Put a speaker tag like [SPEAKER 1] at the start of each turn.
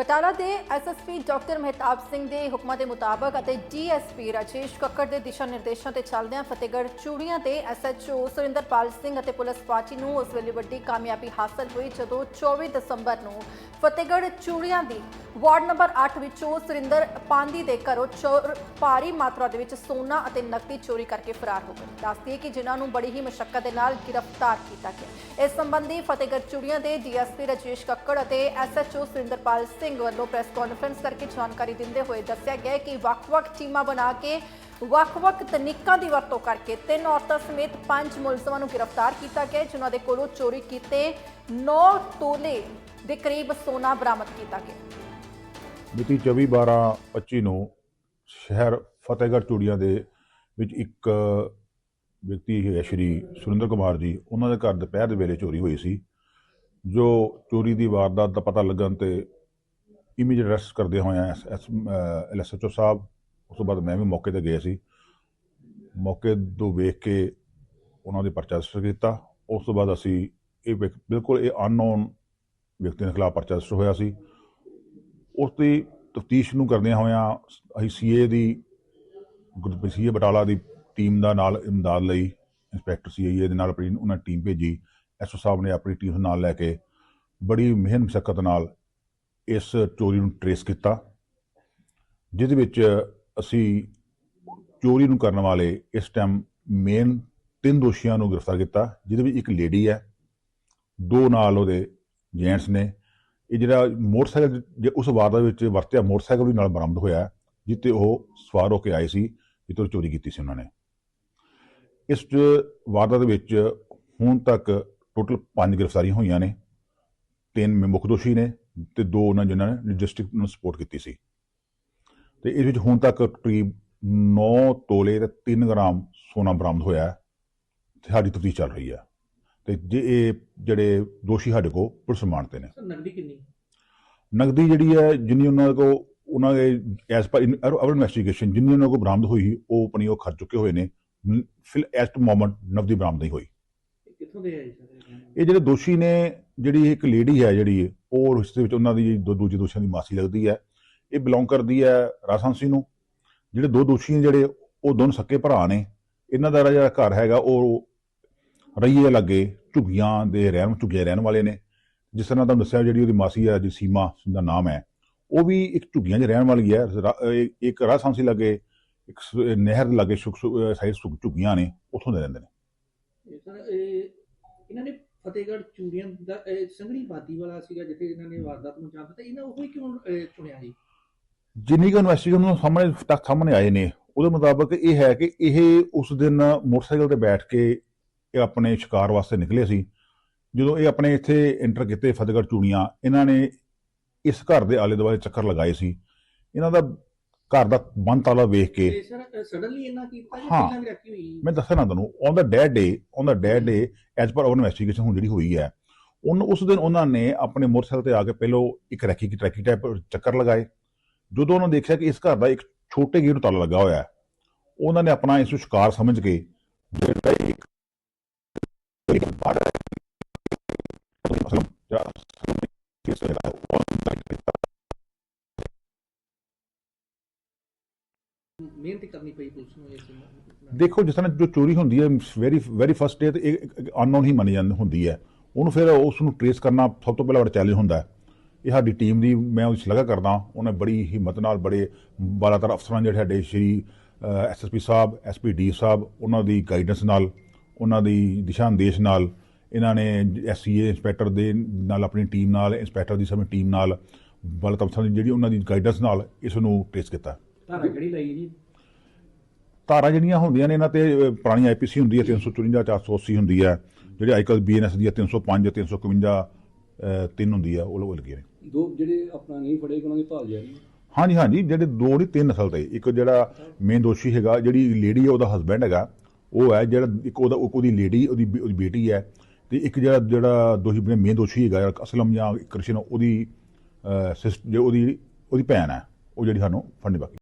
[SPEAKER 1] ਬਟਾਲਾ ਦੇ SSP doctor Mehtab Singh ਦੇ ਹੁਕਮਾਂ ਦੇ ਮੁਤਾਬਕ ਅਤੇ ਡੀਐਸਪੀ ਰਾਜੇਸ਼ ਕੱਕੜ ਦੇ ਦਿਸ਼ਾ ਨਿਰਦੇਸ਼ਾਂ ਤੇ ਚੱਲਦਿਆਂ ਫਤਿਹਗੜ੍ਹ ਚੂੜੀਆਂ ਦੇ ਐਸਐਚਓ ਸੁਰਿੰਦਰਪਾਲ ਸਿੰਘ ਅਤੇ ਪੁਲਿਸ ਪਾਰਟੀ ਨੂੰ ਉਸ ਵੇਲੇ ਵੱਡੀ ਕਾਮਯਾਬੀ ਹਾਸਲ ਹੋਈ ਜਦੋਂ 24 ਦਸੰਬਰ ਨੂੰ ਫਤਿਹਗੜ੍ਹ ਚੂੜੀਆਂ ਦੀ ਵਾਰਡ ਨੰਬਰ 8 ਵਿੱਚੋਂ ਸੁਰਿੰਦਰ ਪਾਂਦੀ ਦੇ ਘਰੋਂ ਚੋਰ ਭਾਰੀ ਮਾਤਰਾ ਦੇ ਵਿੱਚ ਸੋਨਾ ਅਤੇ ਨਕਦੀ ਚੋਰੀ ਕਰਕੇ ਫਰਾਰ ਹੋ ਗਏ। ਦੱਸਦੀ ਹੈ ਕਿ ਜਿਨ੍ਹਾਂ ਨੂੰ ਬੜੀ ਹੀ ਮਸ਼ੱਕਤ ਦੇ ਨਾਲ ਗ੍ਰਿਫਤਾਰ ਕੀਤਾ ਗਿਆ। ਇਸ ਸੰਬੰਧੀ ਫਤਿਹਗੜ੍ਹ ਚੂੜੀਆਂ ਦੇ ਡੀਐਸਪੀ ਰਾਜੇਸ਼ ਕੱਕੜ ਅਤੇ ਐਸਐਚਓ ਸੁਰਿੰਦਰਪਾਲ ਸਿੰਘ ਵੱਲੋਂ ਪ੍ਰੈਸ ਕਾਨਫਰੰਸ ਕਰਕੇ ਜਾਣਕਾਰੀ ਦਿੰਦੇ ਹੋਏ ਦੱਸਿਆ ਗਿਆ ਕਿ ਵੱਖ-ਵੱਖ ਟੀਮਾਂ ਬਣਾ ਕੇ ਵੱਖ-ਵੱਖ ਤਕਨੀਕਾਂ ਦੀ ਵਰਤੋਂ ਕਰਕੇ ਤਿੰਨ ਔਰਤਾਂ ਸਮੇਤ ਪੰਜ ਮੁਲਜ਼ਮਾਂ ਨੂੰ ਗ੍ਰਿਫਤਾਰ ਕੀਤਾ ਗਿਆ ਜਿਨ੍ਹਾਂ ਦੇ ਕੋਲੋਂ ਚੋਰੀ ਕੀਤੇ 9 ਤੋਲੇ ਦੇ ਕਰੀਬ ਸੋਨਾ ਬਰਾਮਦ ਕੀਤਾ ਗਿਆ
[SPEAKER 2] ਮਿਤੀ 24 12 25 ਨੂੰ ਸ਼ਹਿਰ ਫਤਿਹਗੜ੍ਹ ਚੂੜੀਆਂ ਦੇ ਵਿੱਚ ਇੱਕ ਵਿਅਕਤੀ ਹੈ ਸ਼੍ਰੀ ਸੁਰਿੰਦਰ ਕੁਮਾਰ ਜੀ, ਉਹਨਾਂ ਦੇ ਘਰ ਦੁਪਹਿਰ ਦੇ ਵੇਲੇ ਚੋਰੀ ਹੋਈ ਸੀ, ਜੋ ਚੋਰੀ ਦੀ ਵਾਰਦਾਤ ਦਾ ਪਤਾ ਲੱਗਣ ਤੇ ਇਮੀਡੀਏਟ ਅਰੈਸਟ ਕਰਦੇ ਹੋਏ ਐਸਐਚਓ ਸਾਹਿਬ, ਉਸ ਤੋਂ ਬਾਅਦ ਮੈਂ ਵੀ ਮੌਕੇ ਤੇ ਗਿਆ ਸੀ। ਮੌਕੇ ਤੋਂ ਵੇਖ ਕੇ ਉਹਨਾਂ ਦੇ ਪਰਚਾ ਰਜਿਸਟਰ ਕੀਤਾ। ਉਸ ਤੋਂ ਬਾਅਦ ਅਸੀਂ ਇਹ ਵਿਅਕ- ਬਿਲਕੁਲ ਇਹ ਅਨਨੋਨ ਵਿਅਕਤੀ ਦੇ ਖਿਲਾਫ ਪਰਚਾ ਰਜਿਸਟਰ ਹੋਇਆ ਸੀ। ਉਸ ਦੀ ਤਫਤੀਸ਼ ਨੂੰ ਕਰਦਿਆਂ ਹੋਇਆਂ ਅਸੀਂ ਸੀਏ ਦੀ ਗੁਰਪ੍ਰੀਤ ਸੀਏ ਬਟਾਲਾ ਦੀ ਟੀਮ ਦਾ ਨਾਲ ਇਮਦਾਦ ਲਈ ਇੰਸਪੈਕਟਰ ਸੀਏ ਦੇ ਨਾਲ ਆਪਣੀ ਉਹਨਾਂ ਟੀਮ ਭੇਜੀ। ਐਸਓ ਸਾਹਿਬ ਨੇ ਆਪਣੀ ਟੀਮ ਨਾਲ ਲੈ ਕੇ ਬੜੀ ਮਿਹਨਤ ਮੁਸ਼ੱਕਤ ਨਾਲ ਇਸ ਚੋਰੀ ਨੂੰ ਟਰੇਸ ਕੀਤਾ ਜਿਹਦੇ ਵਿੱਚ ਅਸੀਂ ਚੋਰੀ ਨੂੰ ਕਰਨ ਵਾਲੇ ਇਸ ਟਾਈਮ ਮੇਨ ਤਿੰਨ ਦੋਸ਼ੀਆਂ ਨੂੰ ਗ੍ਰਿਫਤਾਰ ਕੀਤਾ ਜਿਹਦੇ ਵਿੱਚ ਇੱਕ ਲੇਡੀ ਹੈ ਦੋ ਨਾਲ ਉਹਦੇ ਜੈਂਟਸ ਨੇ। ਇਹ ਜਿਹੜਾ ਮੋਟਰਸਾਈਕਲ ਜੇ ਉਸ ਵਾਰਦਾਤ ਵਿੱਚ ਵਰਤਿਆ ਮੋਟਰਸਾਈਕਲ ਵੀ ਨਾਲ ਬਰਾਮਦ ਹੋਇਆ ਹੈ, ਜਿੱਤੇ ਉਹ ਸਵਾਰ ਹੋ ਕੇ ਆਏ ਸੀ ਜਿੱਤੋਂ ਚੋਰੀ ਕੀਤੀ ਸੀ ਉਹਨਾਂ ਨੇ। ਇਸ ਵਾਰਦਾਤ ਵਿੱਚ ਹੁਣ ਤੱਕ ਟੋਟਲ 5 ਗ੍ਰਿਫਤਾਰੀਆਂ ਹੋਈਆਂ ਨੇ ਤਿੰਨ ਮੁੱਖ ਦੋਸ਼ੀ ਨੇ ਤੇ ਦੋ ਉਹਨਾਂ ਜਿਨ੍ਹਾਂ ਨੇ ਡਿਸਟ੍ਰਿਕਟ ਨੂੰ ਸਪੋਰਟ ਕੀਤੀ ਸੀ। ਤੇ ਇਸ ਵਿੱਚ ਹੁਣ ਤੱਕ ਕਰੀਬ 9 ਤੋਲੇ ਤੇ 3 ਗ੍ਰਾਮ ਸੋਨਾ ਬਰਾਮਦ ਹੋਇਆ ਹੈ ਤੇ ਸਾਡੀ ਤਫਤੀਸ਼ ਚੱਲ ਰਹੀ ਹੈ। ਤੇ ਜੇ ਇਹ ਜਿਹੜੇ ਦੋਸ਼ੀ ਸਾਡੇ ਕੋਲ ਪੁਲਿਸ ਮਾਨਤੇ ਨੇ।
[SPEAKER 3] ਸਰ ਨਗਦੀ ਕਿੰਨੀ?
[SPEAKER 2] ਨਗਦੀ ਜਿਹੜੀ ਹੈ ਜਿੰਨੀ ਉਹਨਾਂ ਕੋ ਉਹਨਾਂ ਦੇ ਐਸ ਪਰ ਅਵਰ ਇਨਵੈਸਟੀਗੇਸ਼ਨ ਜਿੰਨੀ ਉਹਨਾਂ ਕੋ ਬਰਾਮਦ ਹੋਈ ਉਹ ਆਪਣੀ ਉਹ ਖਰਚ ਚੁੱਕੇ ਹੋਏ ਨੇ ਨ- ਫਿਲ ਐਟ ਮੋਮੈਂਟ ਨਗਦੀ ਬਰਾਮਦ ਨਹੀਂ ਹੋਈ।
[SPEAKER 3] ਇਹ ਕਿੱਥੋਂ ਦੇ ਆਏ ਸਰ
[SPEAKER 2] ਇਹ ਜਿਹੜੇ ਦੋਸ਼ੀ ਨੇ ਜਿਹੜੀ ਇੱਕ ਲੇਡੀ ਹੈ ਜਿਹੜੀ ਉਹ ਰਿਸ਼ਤੇ ਵਿੱਚ ਉਹਨਾਂ ਦੀ ਦੋ ਦੂਜੇ ਦੋਸ਼ੀਆਂ ਦੀ ਮਾਸੀ ਲੱਗਦੀ ਹੈ। ਇਹ ਬਿਲੋਂਗ ਕਰਦੀ ਹੈ ਰਾਜਹੰਸੀ ਨੂੰ। ਜਿਹੜੇ ਦੋ ਦੋਸ਼ੀ ਨੇ ਜਿਹੜੇ ਉਹ ਦੋਨੋਂ ਸੱਕੇ ਭਰਾ ਨੇ। ਇਹਨਾਂ ਦਾ ਜਿਹੜਾ ਘਰ ਹੈਗਾ ਉਹ ਰਈਏ ਲੱਗੇ ਝੁੱਗੀਆਂ ਦੇ ਰਹਿਣ ਝੁੱਗੀਆਂ ਰਹਿਣ ਵਾਲੇ ਨੇ। ਜਿਸ ਤਰ੍ਹਾਂ ਤੁਹਾਨੂੰ ਦੱਸਿਆ ਜਿਹੜੀ ਉਹਦੀ ਮਾਸੀ ਹੈ ਜੀ ਸੀਮਾ ਦਾ ਨਾਮ ਹੈ ਉਹ ਵੀ ਇੱਕ ਝੁੱਗੀਆਂ 'ਚ ਰਹਿਣ ਵਾਲੀ ਹੈ। ਇੱਕ ਰਾਜਹੰਸੀ ਲੱਗੇ ਇੱਕ ਸ- ਨਹਿਰ ਦੇ ਲਾਗੇ ਸੁਖ ਸਾਈਡ ਸੁਖ ਝੁੱਗੀਆਂ ਨੇ ਉੱਥੋਂ ਦੇ ਰਹਿੰਦੇ ਨੇ।
[SPEAKER 3] ਇਹ ਸਰ ਇਹ ਇਹਨਾਂ ਨੇ ਫਤਿਹਗੜ੍ਹ ਚੂੜੀਆਂ ਦਾ ਇਹ ਸੰਘਣੀ ਬਾਦੀ ਵਾਲਾ ਸੀਗਾ ਜਿੱਥੇ ਇਹਨਾਂ ਨੇ ਵਾਰਦਾਤ ਨੂੰ ਅੰਜਾਮ ਦਿੱਤਾ ਇਹਨਾਂ ਉਹ ਹੀ ਕਿਉਂ ਚੁਣਿਆ ਜੀ
[SPEAKER 2] ਜਿੰਨੀ ਕੁ ਇਨਵੈਸਟੀਗੇਸ਼ਨ ਨੂੰ ਸਾਹਮਣੇ ਤੱਕ ਸਾਹਮਣੇ ਆਏ ਨੇ ਉਹਦੇ ਮੁਤਾਬਕ ਇਹ ਹੈ ਕਿ ਇਹ ਉਸ ਦਿਨ ਮੋਟਰਸਾਈਕਲ ਤੇ ਬੈਠ ਕੇ ਇਹ ਆਪਣੇ ਸ਼ਿਕਾਰ ਵਾਸਤੇ ਨਿਕਲੇ ਸੀ। ਜਦੋਂ ਇਹ ਆਪਣੇ ਇੱਥੇ ਐਂਟਰ ਕੀਤੇ ਫਤਿਹਗੜ੍ਹ ਚੂੜੀਆਂ ਇਹਨਾਂ ਨੇ ਇਸ ਘਰ ਦੇ ਆਲੇ ਦੁਆਲੇ ਚੱਕਰ ਲਗਾਏ ਸੀ। ਇਹਨਾਂ ਦਾ ਘਰ ਦਾ ਬੰਦ ਤਾਲਾ ਵੇਖ ਕੇ।
[SPEAKER 3] ਤੇ ਸਰ ਸਡਨਲੀ ਇਹਨਾਂ ਕੀਤਾ ਜਾਂ
[SPEAKER 2] ਹਾਂ।
[SPEAKER 3] ਪਹਿਲਾਂ ਵੀ ਰੱਖੀ ਹੋਈ?
[SPEAKER 2] ਮੈਂ ਦੱਸਣਾ ਤੁਹਾਨੂੰ on the dad day on the dad day as per our investigation ਹੁਣ ਜਿਹੜੀ ਹੋਈ ਹੈ ਉਹਨ ਉਸ ਦਿਨ ਉਹਨਾਂ ਨੇ ਆਪਣੇ ਮੋਟਰਸਾਈਕਲ ਤੇ ਆ ਕੇ ਪਹਿਲੋਂ ਇੱਕ ਰੈਕੀ ਕੀ ਟਰੈਕੀ ਟਾਈਪ ਚੱਕਰ ਲਗਾਏ। ਜਦੋਂ ਉਹਨਾਂ ਦੇਖਿਆ ਕਿ ਇਸ ਘਰ ਦਾ ਇੱਕ ਛੋਟੇ ਗੇਟ ਨੂੰ ਤਾਲਾ ਲੱਗਾ ਹੋਇਆ ਹੈ ਉਹਨਾਂ ਨੇ ਆਪਣਾ ਇਸ ਨੂੰ ਸ਼ਿਕਾਰ ਸਮਝ ਕੇ ਜਿਹੜਾ ਇੱਕ ਇੱਕ ਬਾੜਾ ਜਿਹੜਾ ਕਿਸ ਤਰ੍ਹਾਂ ਉਹ
[SPEAKER 3] ਮਿਹਨਤ ਕਰਨੀ ਪਈ ਪੁਲਿਸ ਨੂੰ ਇਸ ਨੂੰ
[SPEAKER 2] ਦੇਖੋ ਜਿਸ ਤਰ੍ਹਾਂ ਜੋ ਚੋਰੀ ਹੁੰਦੀ ਹੈ ਵੈਰੀ ਵੈਰੀ ਫਸਟ ਡੇ ਤੇ ਇਹ ਅਨਨੋਨ ਹੀ ਮੰਨੀ ਜਾਂਦੀ ਹੁੰਦੀ ਹੈ। ਉਹਨੂੰ ਫਿਰ ਉਸ ਨੂੰ ਟ੍ਰੇਸ ਕਰਨਾ ਸਭ ਤੋਂ ਪਹਿਲਾਂ ਬੜਾ ਚੈਲੰਜ ਹੁੰਦਾ ਹੈ। ਇਹ ਸਾਡੀ ਟੀਮ ਦੀ ਮੈਂ ਉਹਦੀ ਸ਼ਲਾਘਾ ਕਰਦਾ ਉਹਨੇ ਬੜੀ ਹਿੰਮਤ ਨਾਲ ਬੜੇ ਬਾਲਾਤਰ ਅਫਸਰਾਂ ਜਿਹੜੇ ਸਾਡੇ ਸ਼੍ਰੀ ਐਸਐਸਪੀ ਸਾਹਿਬ ਐਸਪੀਡੀ ਸਾਹਿਬ ਉਹਨਾਂ ਦੀ ਗਾਈਡੈਂਸ ਨਾਲ ਉਹਨਾਂ ਦੀ ਦਿਸ਼ਾ ਨਿਰਦੇਸ਼ ਨਾਲ ਇਹਨਾਂ ਨੇ ਐਸਸੀਏ ਇੰਸਪੈਕਟਰ ਦੇ ਨਾਲ ਆਪਣੀ ਟੀਮ ਨਾਲ ਇੰਸਪੈਕਟਰ ਦੀ ਸਮੇਂ ਟੀਮ ਨਾਲ ਬਾਲਾਤਰ ਅਫਸਰਾਂ ਦੀ ਜਿਹੜੀ ਉਹਨਾਂ ਦੀ ਗਾਈਡੈਂਸ ਨਾਲ ਇਸ ਨੂੰ ਟ੍ਰੇਸ ਕੀਤਾ।
[SPEAKER 3] ਧਾਰਾ ਕਿਹੜੀ ਲਈ ਜੀ?
[SPEAKER 2] ਧਾਰਾ ਜਿਹੜੀਆਂ ਹੁੰਦੀਆਂ ਨੇ ਇਹਨਾਂ ਤੇ ਅਹ, ਪੁਰਾਣੀ ਆਈਪੀਸੀ ਹੁੰਦੀ ਹੈ 354 480 ਹੁੰਦੀ ਹੈ। ਜਿਹੜੀ ਅੱਜਕੱਲ ਬੀਐਨਐਸ ਦੀ ਹੈ 305 351 ਅਹ, ਤਿੰਨ ਹੁੰਦੀ ਹੈ ਉਹ ਲੱਗੇ ਨੇ।
[SPEAKER 4] ਦੋ ਜਿਹੜੇ ਆਪਣਾ ਨਹੀਂ ਫੜੇ ਉਹਨਾਂ ਦੀ ਭਾਲ ਜਾਰੀ
[SPEAKER 2] ਹਾਂਜੀ ਹਾਂਜੀ ਜਿਹੜੇ ਦੋ ਨਹੀਂ ਤਿੰਨ ਨਸਲ ਤੇ। ਇੱਕ ਜਿਹੜਾ ਮੇਨ ਦੋਸ਼ੀ ਹੈਗਾ ਜਿਹੜੀ ਲੇਡੀ ਹੈ ਉਹਦਾ ਹਸਬੈਂਡ ਹੈਗਾ। ਉਹ ਹੈ ਜਿਹੜਾ ਇੱਕ ਉਹਦਾ ਉਹਦੀ ਲੇਡੀ ਉਹਦੀ ਬੇ- ਉਹਦੀ ਬੇਟੀ ਹੈ। ਤੇ ਇੱਕ ਜਿਹੜਾ ਜਿਹੜਾ ਦੋਸ਼ੀ ਮੇਨ ਦੋਸ਼ੀ ਹੈਗਾ ਅਸਲਮ ਜਾਂ ਕ੍ਰਿਸ਼ਨ ਉਹਦੀ ਸਿਸਟ ਉਹਦੀ ਉਹਦੀ ਭੈਣ ਹੈ ਉਹ ਜਿਹੜੀ ਸਾਨੂੰ ਫੜਨੀ ਬਾਕੀ